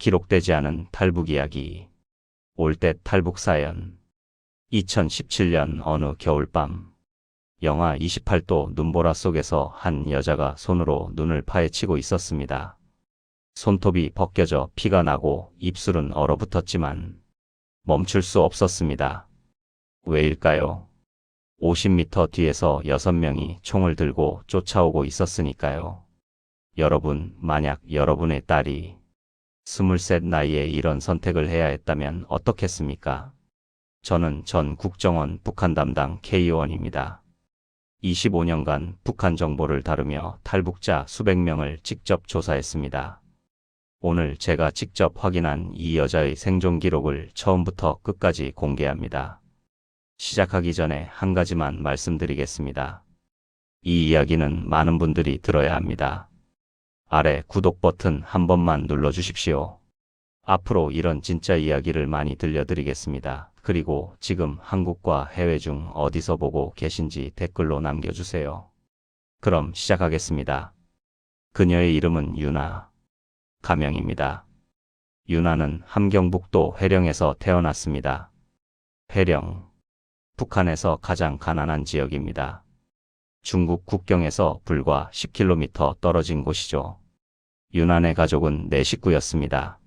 기록되지 않은 탈북 이야기. 올때 탈북 사연. 2017년 어느 겨울밤. 영하 28도 눈보라 속에서 한 여자가 손으로 눈을 파헤치고 있었습니다. 손톱이 벗겨져 피가 나고 입술은 얼어붙었지만 멈출 수 없었습니다. 왜일까요? 50m 뒤에서 6명이 총을 들고 쫓아오고 있었으니까요. 여러분, 만약 여러분의 딸이 23 나이에 이런 선택을 해야 했다면 어떻겠습니까? 저는 전 국정원 북한 담당 K의원입니다. 25년간 북한 정보를 다루며 탈북자 수백 명을 직접 조사했습니다. 오늘 제가 직접 확인한 이 여자의 생존 기록을 처음부터 끝까지 공개합니다. 시작하기 전에 한 가지만 말씀드리겠습니다. 이 이야기는 많은 분들이 들어야 합니다. 아래 구독 버튼 한 번만 눌러주십시오. 앞으로 이런 진짜 이야기를 많이 들려드리겠습니다. 그리고 지금 한국과 해외 중 어디서 보고 계신지 댓글로 남겨주세요. 그럼 시작하겠습니다. 그녀의 이름은 유나. 가명입니다. 유나는 함경북도 회령에서 태어났습니다. 회령. 북한에서 가장 가난한 지역입니다. 중국 국경에서 불과 10km 떨어진 곳이죠. 유난의 가족은 네 식구였습니다.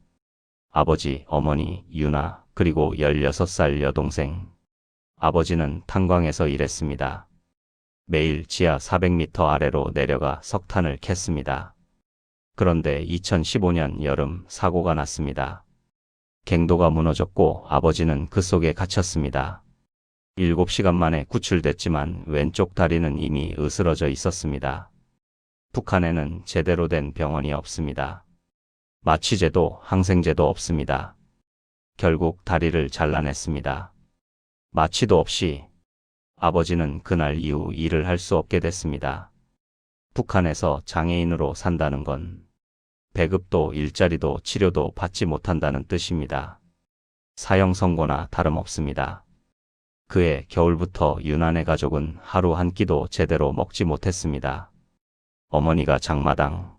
아버지, 어머니, 유나, 그리고 16살 여동생. 아버지는 탄광에서 일했습니다. 매일 지하 400m 아래로 내려가 석탄을 캤습니다. 그런데 2015년 여름 사고가 났습니다. 갱도가 무너졌고 아버지는 그 속에 갇혔습니다. 7시간 만에 구출됐지만 왼쪽 다리는 이미 으스러져 있었습니다. 북한에는 제대로 된 병원이 없습니다. 마취제도, 항생제도 없습니다. 결국 다리를 잘라냈습니다. 마취도 없이 아버지는 그날 이후 일을 할 수 없게 됐습니다. 북한에서 장애인으로 산다는 건 배급도 일자리도 치료도 받지 못한다는 뜻입니다. 사형 선고나 다름없습니다. 그해 겨울부터 유난의 가족은 하루 한 끼도 제대로 먹지 못했습니다. 어머니가 장마당.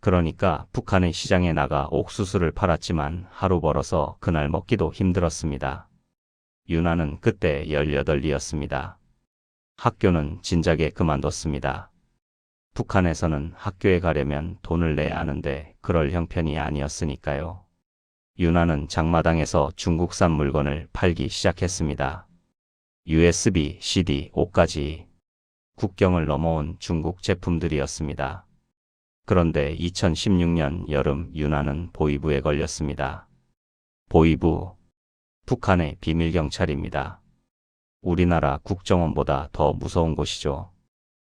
그러니까 북한의 시장에 나가 옥수수를 팔았지만 하루 벌어서 그날 먹기도 힘들었습니다. 유나는 그때 18이었습니다. 학교는 진작에 그만뒀습니다. 북한에서는 학교에 가려면 돈을 내야 하는데 그럴 형편이 아니었으니까요. 유나는 장마당에서 중국산 물건을 팔기 시작했습니다. USB, CD, 옷까지 국경을 넘어온 중국 제품들이었습니다. 그런데 2016년 여름 유나는 보이부에 걸렸습니다. 보이부. 북한의 비밀경찰입니다. 우리나라 국정원보다 더 무서운 곳이죠.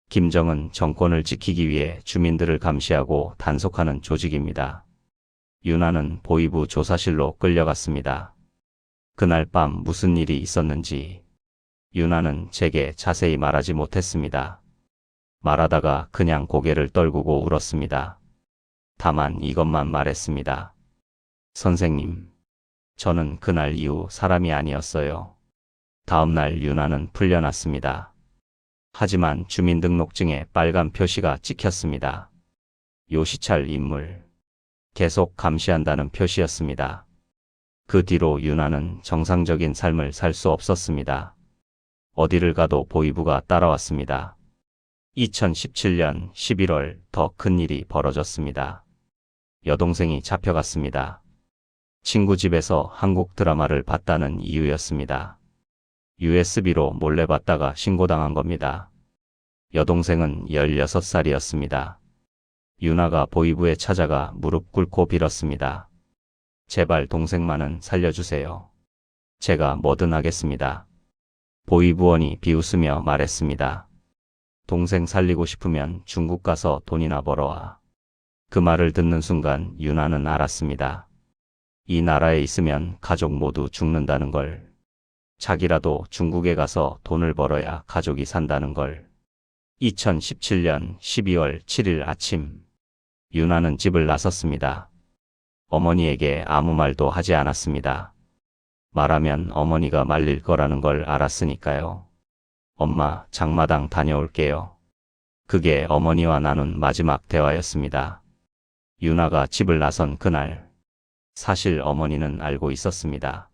김정은 정권을 지키기 위해 주민들을 감시하고 단속하는 조직입니다. 유나는 보이부 조사실로 끌려갔습니다. 그날 밤 무슨 일이 있었는지 유나는 제게 자세히 말하지 못했습니다. 말하다가 그냥 고개를 떨구고 울었습니다. 다만 이것만 말했습니다. 선생님, 저는 그날 이후 사람이 아니었어요. 다음날 유나는 풀려났습니다. 하지만 주민등록증에 빨간 표시가 찍혔습니다. 요시찰 인물. 계속 감시한다는 표시였습니다. 그 뒤로 유나는 정상적인 삶을 살 수 없었습니다. 어디를 가도 보이부가 따라왔습니다. 2017년 11월 더 큰 일이 벌어졌습니다. 여동생이 잡혀갔습니다. 친구 집에서 한국 드라마를 봤다는 이유였습니다. USB로 몰래 봤다가 신고당한 겁니다. 여동생은 16살이었습니다. 유나가 보이부에 찾아가 무릎 꿇고 빌었습니다. 제발 동생만은 살려주세요. 제가 뭐든 하겠습니다. 보이부원이 비웃으며 말했습니다. 동생 살리고 싶으면 중국 가서 돈이나 벌어와. 그 말을 듣는 순간 유나는 알았습니다. 이 나라에 있으면 가족 모두 죽는다는 걸. 자기라도 중국에 가서 돈을 벌어야 가족이 산다는 걸. 2017년 12월 7일 아침, 유나는 집을 나섰습니다. 어머니에게 아무 말도 하지 않았습니다. 말하면 어머니가 말릴 거라는 걸 알았으니까요. 엄마, 장마당 다녀올게요. 그게 어머니와 나눈 마지막 대화였습니다. 유나가 집을 나선 그날, 사실 어머니는 알고 있었습니다.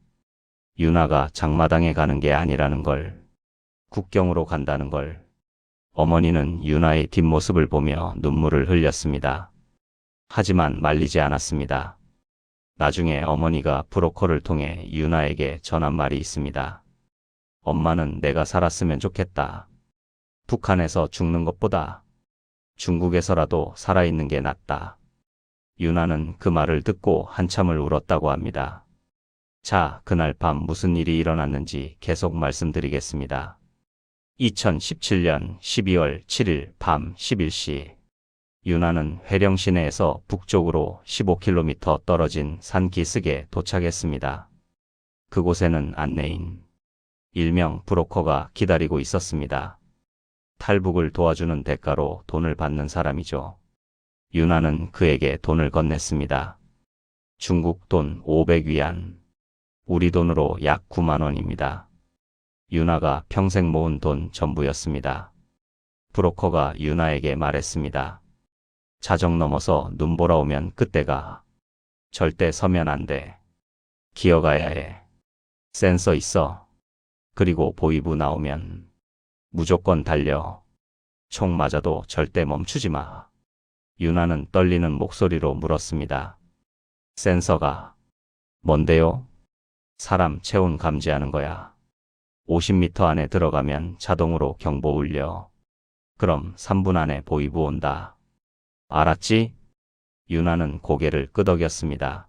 유나가 장마당에 가는 게 아니라는 걸, 국경으로 간다는 걸. 어머니는 유나의 뒷모습을 보며 눈물을 흘렸습니다. 하지만 말리지 않았습니다. 나중에 어머니가 브로커를 통해 유나에게 전한 말이 있습니다. 엄마는 내가 살았으면 좋겠다. 북한에서 죽는 것보다 중국에서라도 살아있는 게 낫다. 유나는 그 말을 듣고 한참을 울었다고 합니다. 자, 그날 밤 무슨 일이 일어났는지 계속 말씀드리겠습니다. 2017년 12월 7일 밤 11시 유나는 회령 시내에서 북쪽으로 15km 떨어진 산 기슭에 도착했습니다. 그곳에는 안내인, 일명 브로커가 기다리고 있었습니다. 탈북을 도와주는 대가로 돈을 받는 사람이죠. 유나는 그에게 돈을 건넸습니다. 중국 돈 500위안, 우리 돈으로 약 9만 원입니다. 유나가 평생 모은 돈 전부였습니다. 브로커가 유나에게 말했습니다. 자정 넘어서 눈보라 오면 그때가 절대 서면 안 돼. 기어가야 해. 센서 있어. 그리고 보이부 나오면 무조건 달려. 총 맞아도 절대 멈추지 마. 유나는 떨리는 목소리로 물었습니다. 센서가 뭔데요? 사람 체온 감지하는 거야. 50m 안에 들어가면 자동으로 경보 울려. 그럼 3분 안에 보이부 온다. 알았지? 유나는 고개를 끄덕였습니다.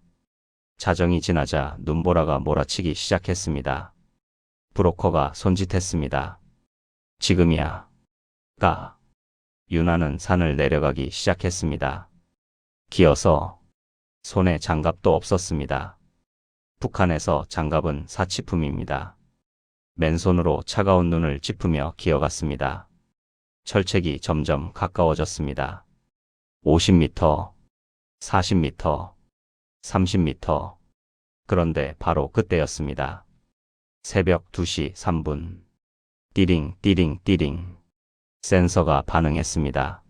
자정이 지나자 눈보라가 몰아치기 시작했습니다. 브로커가 손짓했습니다. 지금이야. 가. 유나는 산을 내려가기 시작했습니다. 기어서 손에 장갑도 없었습니다. 북한에서 장갑은 사치품입니다. 맨손으로 차가운 눈을 짚으며 기어갔습니다. 철책이 점점 가까워졌습니다. 50m, 40m, 30m. 그런데 바로 그때였습니다. 새벽 2시 3분. 띠링, 띠링, 띠링. 센서가 반응했습니다.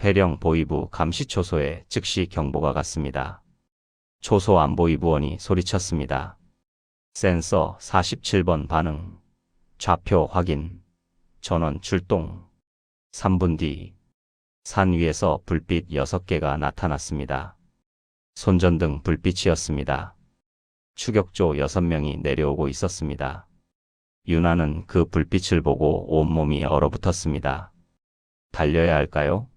해령 보이부 감시초소에 즉시 경보가 갔습니다. 초소 안보이부원이 소리쳤습니다. 센서 47번 반응. 좌표 확인. 전원 출동. 3분 뒤. 산 위에서 불빛 6개가 나타났습니다. 손전등 불빛이었습니다. 추격조 6명이 내려오고 있었습니다. 유나는 그 불빛을 보고 온몸이 얼어붙었습니다. 달려야 할까요?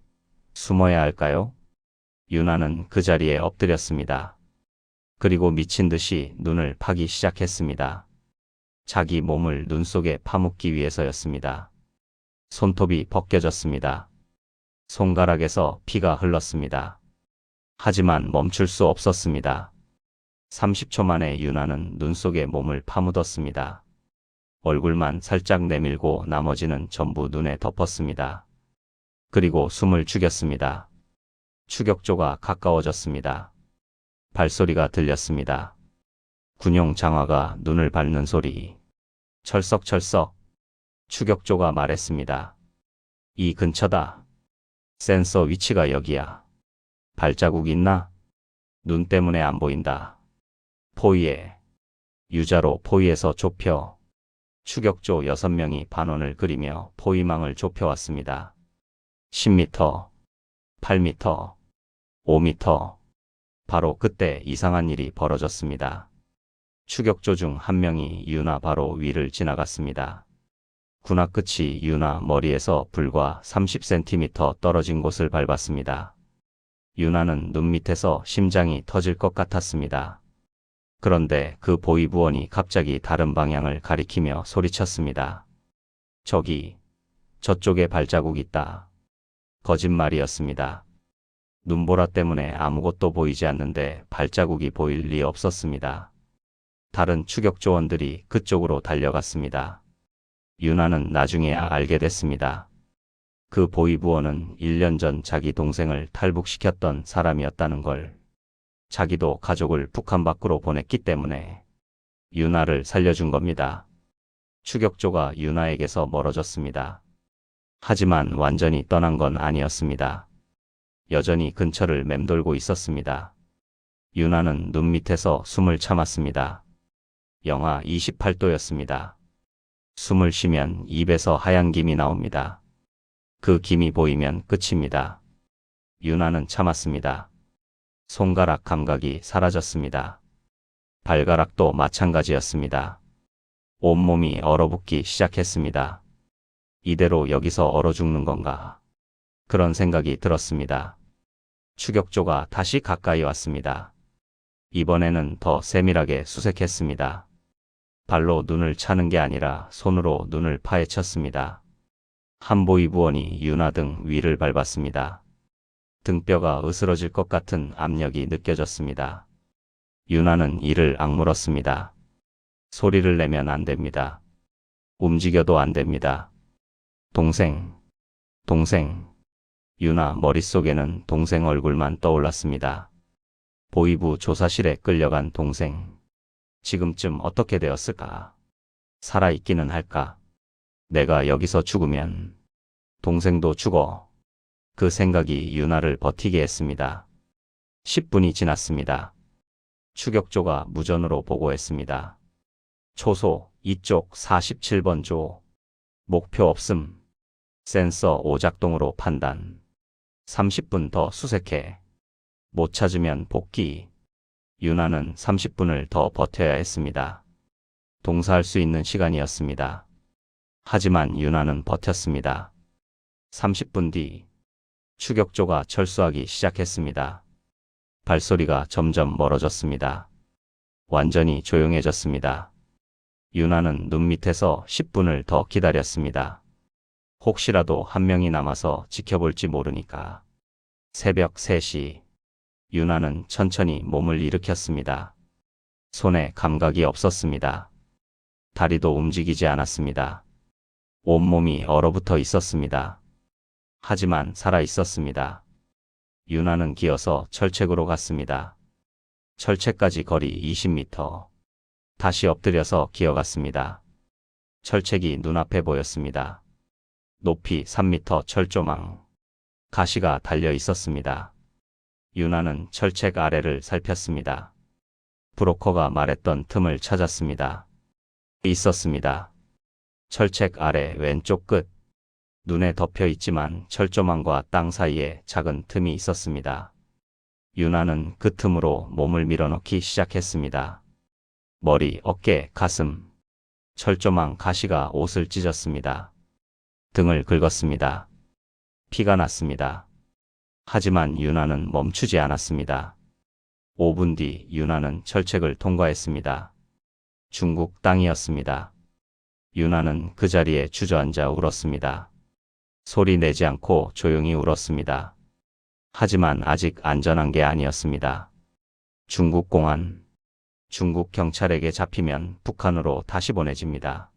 숨어야 할까요? 유나는 그 자리에 엎드렸습니다. 그리고 미친 듯이 눈을 파기 시작했습니다. 자기 몸을 눈 속에 파묻기 위해서였습니다. 손톱이 벗겨졌습니다. 손가락에서 피가 흘렀습니다. 하지만 멈출 수 없었습니다. 30초 만에 유나는 눈 속에 몸을 파묻었습니다. 얼굴만 살짝 내밀고 나머지는 전부 눈에 덮었습니다. 그리고 숨을 죽였습니다. 추격조가 가까워졌습니다. 발소리가 들렸습니다. 군용 장화가 눈을 밟는 소리. 철썩철썩. 추격조가 말했습니다. 이 근처다. 센서 위치가 여기야. 발자국 있나? 눈 때문에 안 보인다. 포위에. 유자로 포위에서 좁혀. 추격조 6명이 반원을 그리며 포위망을 좁혀왔습니다. 10m, 8m, 5m. 바로 그때 이상한 일이 벌어졌습니다. 추격조 중 한 명이 유나 바로 위를 지나갔습니다. 군화 끝이 유나 머리에서 불과 30cm 떨어진 곳을 밟았습니다. 유나는 눈 밑에서 심장이 터질 것 같았습니다. 그런데 그 보이부원이 갑자기 다른 방향을 가리키며 소리쳤습니다. 저기, 저쪽에 발자국 있다. 거짓말이었습니다. 눈보라 때문에 아무것도 보이지 않는데 발자국이 보일 리 없었습니다. 다른 추격 조원들이 그쪽으로 달려갔습니다. 유나는 나중에야 알게 됐습니다. 그 보이부원은 1년 전 자기 동생을 탈북시켰던 사람이었다는 걸. 자기도 가족을 북한 밖으로 보냈기 때문에 유나를 살려준 겁니다. 추격조가 유나에게서 멀어졌습니다. 하지만 완전히 떠난 건 아니었습니다. 여전히 근처를 맴돌고 있었습니다. 유나는 눈 밑에서 숨을 참았습니다. 영하 28도였습니다. 숨을 쉬면 입에서 하얀 김이 나옵니다. 그 김이 보이면 끝입니다. 유나는 참았습니다. 손가락 감각이 사라졌습니다. 발가락도 마찬가지였습니다. 온몸이 얼어붙기 시작했습니다. 이대로 여기서 얼어 죽는 건가? 그런 생각이 들었습니다. 추격조가 다시 가까이 왔습니다. 이번에는 더 세밀하게 수색했습니다. 발로 눈을 차는 게 아니라 손으로 눈을 파헤쳤습니다. 한보이 부원이 유나 등 위를 밟았습니다. 등뼈가 으스러질 것 같은 압력이 느껴졌습니다. 유나는 이를 악물었습니다. 소리를 내면 안 됩니다. 움직여도 안 됩니다. 동생, 동생. 유나 머릿속에는 동생 얼굴만 떠올랐습니다. 보이부 조사실에 끌려간 동생. 지금쯤 어떻게 되었을까? 살아있기는 할까? 내가 여기서 죽으면 동생도 죽어. 그 생각이 유나를 버티게 했습니다. 10분이 지났습니다. 추격조가 무전으로 보고했습니다. 초소 이쪽 47번 조. 목표 없음. 센서 오작동으로 판단. 30분 더 수색해. 못 찾으면 복귀. 유나는 30분을 더 버텨야 했습니다. 동사할 수 있는 시간이었습니다. 하지만 유나는 버텼습니다. 30분 뒤 추격조가 철수하기 시작했습니다. 발소리가 점점 멀어졌습니다. 완전히 조용해졌습니다. 유나는 눈 밑에서 10분을 더 기다렸습니다. 혹시라도 한 명이 남아서 지켜볼지 모르니까. 새벽 3시 유나는 천천히 몸을 일으켰습니다. 손에 감각이 없었습니다. 다리도 움직이지 않았습니다. 온몸이 얼어붙어 있었습니다. 하지만 살아 있었습니다. 유나는 기어서 철책으로 갔습니다. 철책까지 거리 20m. 다시 엎드려서 기어갔습니다. 철책이 눈앞에 보였습니다. 높이 3m 철조망. 가시가 달려 있었습니다. 유나는 철책 아래를 살폈습니다. 브로커가 말했던 틈을 찾았습니다. 있었습니다. 철책 아래 왼쪽 끝. 눈에 덮여 있지만 철조망과 땅 사이에 작은 틈이 있었습니다. 유나는 그 틈으로 몸을 밀어넣기 시작했습니다. 머리, 어깨, 가슴. 철조망 가시가 옷을 찢었습니다. 등을 긁었습니다. 피가 났습니다. 하지만 유나는 멈추지 않았습니다. 5분 뒤 유나는 철책을 통과했습니다. 중국 땅이었습니다. 유나는 그 자리에 주저앉아 울었습니다. 소리 내지 않고 조용히 울었습니다. 하지만 아직 안전한 게 아니었습니다. 중국 공안. 중국 경찰에게 잡히면 북한으로 다시 보내집니다.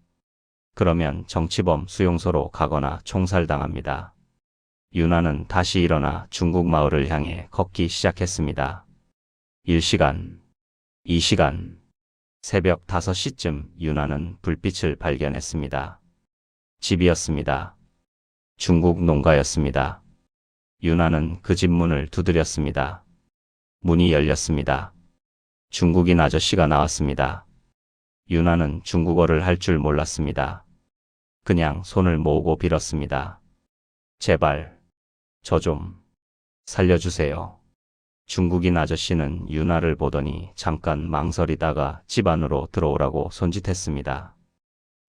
그러면 정치범 수용소로 가거나 총살당합니다. 유나는 다시 일어나 중국 마을을 향해 걷기 시작했습니다. 1시간, 2시간, 새벽 5시쯤 유나는 불빛을 발견했습니다. 집이었습니다. 중국 농가였습니다. 유나는 그 집 문을 두드렸습니다. 문이 열렸습니다. 중국인 아저씨가 나왔습니다. 유나는 중국어를 할 줄 몰랐습니다. 그냥 손을 모으고 빌었습니다. 제발, 저 좀 살려주세요. 중국인 아저씨는 유나를 보더니 잠깐 망설이다가 집 안으로 들어오라고 손짓했습니다.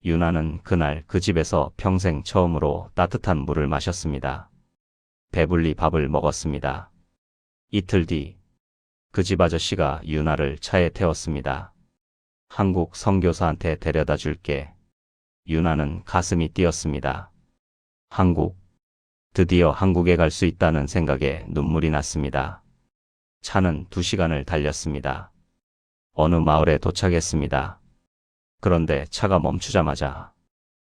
유나는 그날 그 집에서 평생 처음으로 따뜻한 물을 마셨습니다. 배불리 밥을 먹었습니다. 이틀 뒤, 그 집 아저씨가 유나를 차에 태웠습니다. 한국 선교사한테 데려다 줄게. 유나는 가슴이 뛰었습니다. 한국. 드디어 한국에 갈 수 있다는 생각에 눈물이 났습니다. 차는 두 시간을 달렸습니다. 어느 마을에 도착했습니다. 그런데 차가 멈추자마자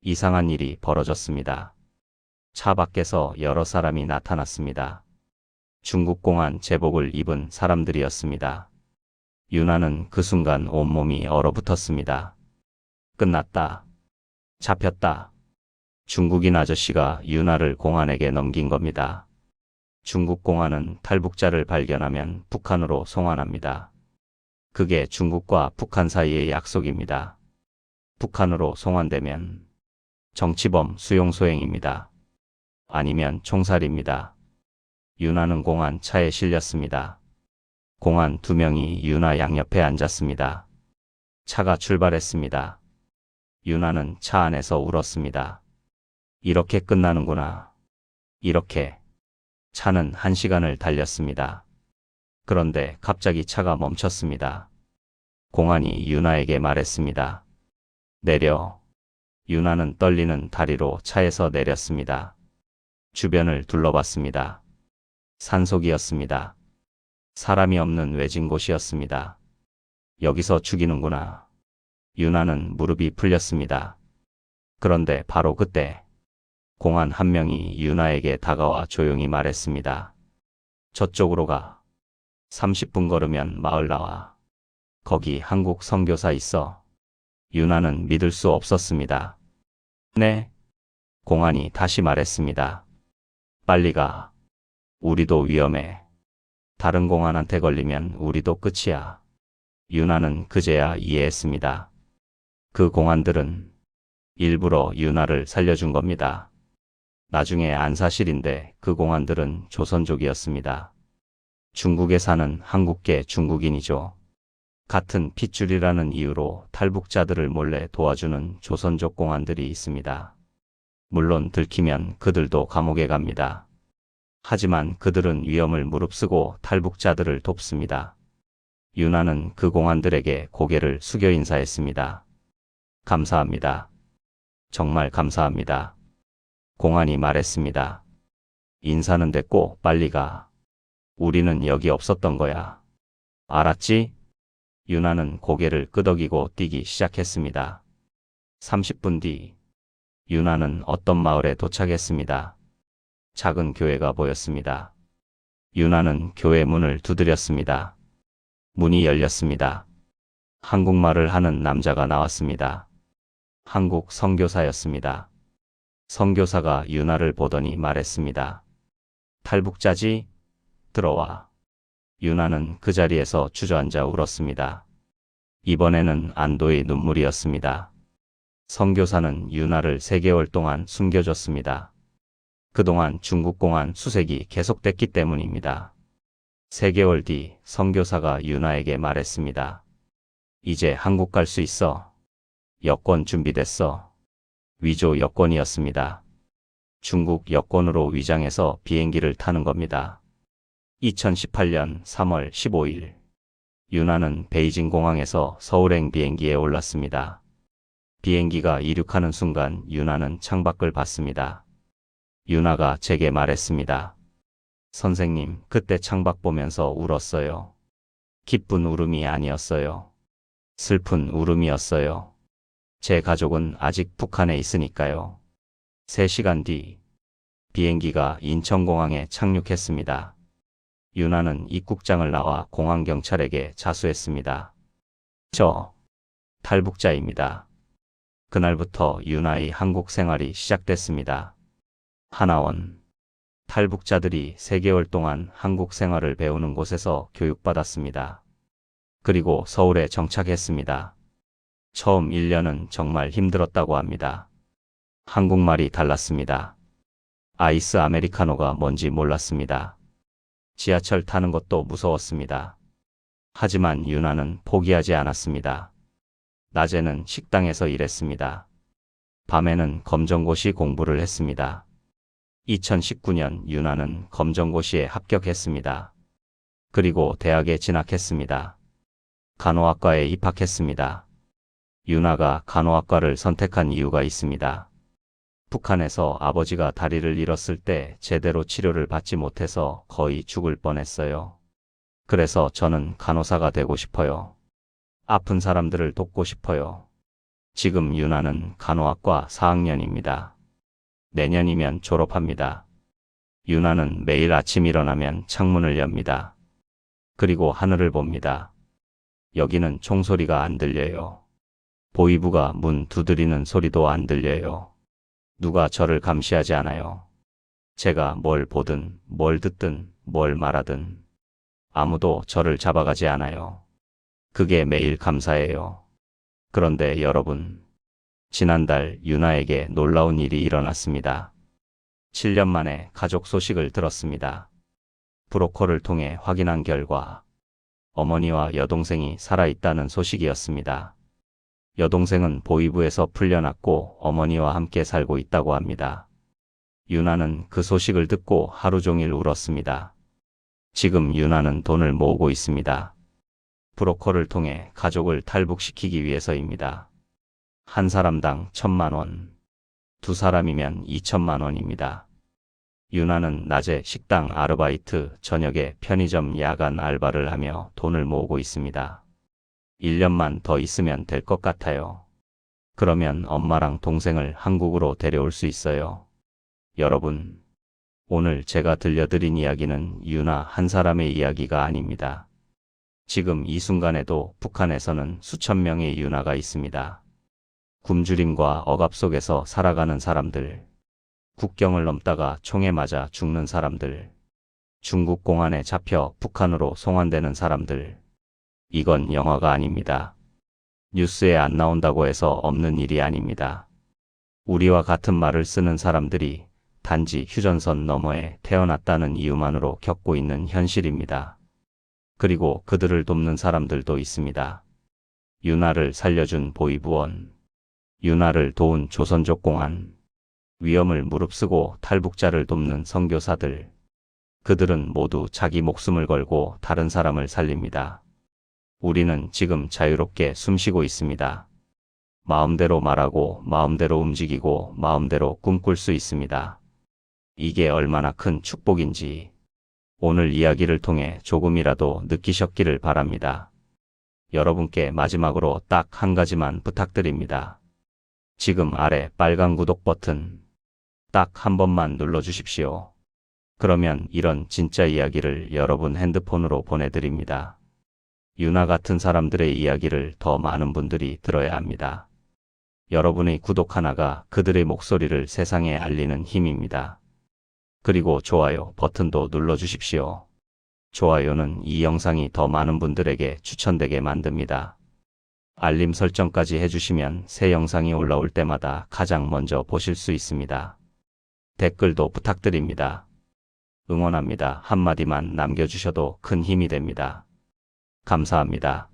이상한 일이 벌어졌습니다. 차 밖에서 여러 사람이 나타났습니다. 중국 공안 제복을 입은 사람들이었습니다. 유나는 그 순간 온몸이 얼어붙었습니다. 끝났다. 잡혔다. 중국인 아저씨가 유나를 공안에게 넘긴 겁니다. 중국 공안은 탈북자를 발견하면 북한으로 송환합니다. 그게 중국과 북한 사이의 약속입니다. 북한으로 송환되면 정치범 수용 소행입니다. 아니면 총살입니다. 윤아는 공안 차에 실렸습니다. 공안 두 명이 윤아 양옆에 앉았습니다. 차가 출발했습니다. 윤아는 차 안에서 울었습니다. 이렇게 끝나는구나. 이렇게. 차는 한 시간을 달렸습니다. 그런데 갑자기 차가 멈췄습니다. 공안이 윤아에게 말했습니다. 내려. 윤아는 떨리는 다리로 차에서 내렸습니다. 주변을 둘러봤습니다. 산속이었습니다. 사람이 없는 외진 곳이었습니다. 여기서 죽이는구나. 윤아는 무릎이 풀렸습니다. 그런데 바로 그때 공안 한 명이 윤아에게 다가와 조용히 말했습니다. 저쪽으로 가. 30분 걸으면 마을 나와. 거기 한국 선교사 있어. 윤아는 믿을 수 없었습니다. 네. 공안이 다시 말했습니다. 빨리 가. 우리도 위험해. 다른 공안한테 걸리면 우리도 끝이야. 윤아는 그제야 이해했습니다. 그 공안들은 일부러 윤아를 살려준 겁니다. 나중에 안 사실인데 그 공안들은 조선족이었습니다. 중국에 사는 한국계 중국인이죠. 같은 핏줄이라는 이유로 탈북자들을 몰래 도와주는 조선족 공안들이 있습니다. 물론 들키면 그들도 감옥에 갑니다. 하지만 그들은 위험을 무릅쓰고 탈북자들을 돕습니다. 윤아는 그 공안들에게 고개를 숙여 인사했습니다. 감사합니다. 정말 감사합니다. 공안이 말했습니다. 인사는 됐고 빨리 가. 우리는 여기 없었던 거야. 알았지? 윤아는 고개를 끄덕이고 뛰기 시작했습니다. 30분 뒤, 윤아는 어떤 마을에 도착했습니다. 작은 교회가 보였습니다. 윤아는 교회 문을 두드렸습니다. 문이 열렸습니다. 한국말을 하는 남자가 나왔습니다. 한국 선교사였습니다. 선교사가 윤아를 보더니 말했습니다. 탈북자지? 들어와. 윤아는 그 자리에서 주저앉아 울었습니다. 이번에는 안도의 눈물이었습니다. 선교사는 윤아를 3개월 동안 숨겨줬습니다. 그동안 중국 공안 수색이 계속됐기 때문입니다. 3개월 뒤 선교사가 윤아에게 말했습니다. 이제 한국 갈 수 있어. 여권 준비됐어. 위조 여권이었습니다. 중국 여권으로 위장해서 비행기를 타는 겁니다. 2018년 3월 15일 윤아는 베이징 공항에서 서울행 비행기에 올랐습니다. 비행기가 이륙하는 순간 윤아는 창밖을 봤습니다. 윤아가 제게 말했습니다. 선생님, 그때 창밖 보면서 울었어요. 기쁜 울음이 아니었어요. 슬픈 울음이었어요. 제 가족은 아직 북한에 있으니까요. 3시간 뒤, 비행기가 인천공항에 착륙했습니다. 윤아는 입국장을 나와 공항 경찰에게 자수했습니다. 저, 탈북자입니다. 그날부터 윤아의 한국 생활이 시작됐습니다. 하나원. 탈북자들이 3개월 동안 한국 생활을 배우는 곳에서 교육받았습니다. 그리고 서울에 정착했습니다. 처음 1년은 정말 힘들었다고 합니다. 한국말이 달랐습니다. 아이스 아메리카노가 뭔지 몰랐습니다. 지하철 타는 것도 무서웠습니다. 하지만 윤아는 포기하지 않았습니다. 낮에는 식당에서 일했습니다. 밤에는 검정고시 공부를 했습니다. 2019년 윤아는 검정고시에 합격했습니다. 그리고 대학에 진학했습니다. 간호학과에 입학했습니다. 윤아가 간호학과를 선택한 이유가 있습니다. 북한에서 아버지가 다리를 잃었을 때 제대로 치료를 받지 못해서 거의 죽을 뻔했어요. 그래서 저는 간호사가 되고 싶어요. 아픈 사람들을 돕고 싶어요. 지금 윤아는 간호학과 4학년입니다. 내년이면 졸업합니다. 윤아는 매일 아침 일어나면 창문을 엽니다. 그리고 하늘을 봅니다. 여기는 총소리가 안 들려요. 보이부가 문 두드리는 소리도 안 들려요. 누가 저를 감시하지 않아요. 제가 뭘 보든, 뭘 듣든, 뭘 말하든 아무도 저를 잡아가지 않아요. 그게 매일 감사해요. 그런데 여러분, 지난달 유나에게 놀라운 일이 일어났습니다. 7년 만에 가족 소식을 들었습니다. 브로커를 통해 확인한 결과 어머니와 여동생이 살아있다는 소식이었습니다. 여동생은 보이부에서 풀려났고 어머니와 함께 살고 있다고 합니다. 유나는 그 소식을 듣고 하루 종일 울었습니다. 지금 유나는 돈을 모으고 있습니다. 브로커를 통해 가족을 탈북시키기 위해서입니다. 한 사람당 천만 원, 두 사람이면 이천만 원입니다. 유나는 낮에 식당 아르바이트, 저녁에 편의점 야간 알바를 하며 돈을 모으고 있습니다. 1년만 더 있으면 될 것 같아요. 그러면 엄마랑 동생을 한국으로 데려올 수 있어요. 여러분, 오늘 제가 들려드린 이야기는 유나 한 사람의 이야기가 아닙니다. 지금 이 순간에도 북한에서는 수천 명의 유나가 있습니다. 굶주림과 억압 속에서 살아가는 사람들, 국경을 넘다가 총에 맞아 죽는 사람들, 중국 공안에 잡혀 북한으로 송환되는 사람들. 이건 영화가 아닙니다. 뉴스에 안 나온다고 해서 없는 일이 아닙니다. 우리와 같은 말을 쓰는 사람들이 단지 휴전선 너머에 태어났다는 이유만으로 겪고 있는 현실입니다. 그리고 그들을 돕는 사람들도 있습니다. 유나를 살려준 보이부원, 유나를 도운 조선족 공안, 위험을 무릅쓰고 탈북자를 돕는 선교사들. 그들은 모두 자기 목숨을 걸고 다른 사람을 살립니다. 우리는 지금 자유롭게 숨쉬고 있습니다. 마음대로 말하고 마음대로 움직이고 마음대로 꿈꿀 수 있습니다. 이게 얼마나 큰 축복인지 오늘 이야기를 통해 조금이라도 느끼셨기를 바랍니다. 여러분께 마지막으로 딱 한 가지만 부탁드립니다. 지금 아래 빨간 구독 버튼 딱 한 번만 눌러주십시오. 그러면 이런 진짜 이야기를 여러분 핸드폰으로 보내드립니다. 유나 같은 사람들의 이야기를 더 많은 분들이 들어야 합니다. 여러분의 구독 하나가 그들의 목소리를 세상에 알리는 힘입니다. 그리고 좋아요 버튼도 눌러주십시오. 좋아요는 이 영상이 더 많은 분들에게 추천되게 만듭니다. 알림 설정까지 해주시면 새 영상이 올라올 때마다 가장 먼저 보실 수 있습니다. 댓글도 부탁드립니다. 응원합니다. 한마디만 남겨주셔도 큰 힘이 됩니다. 감사합니다.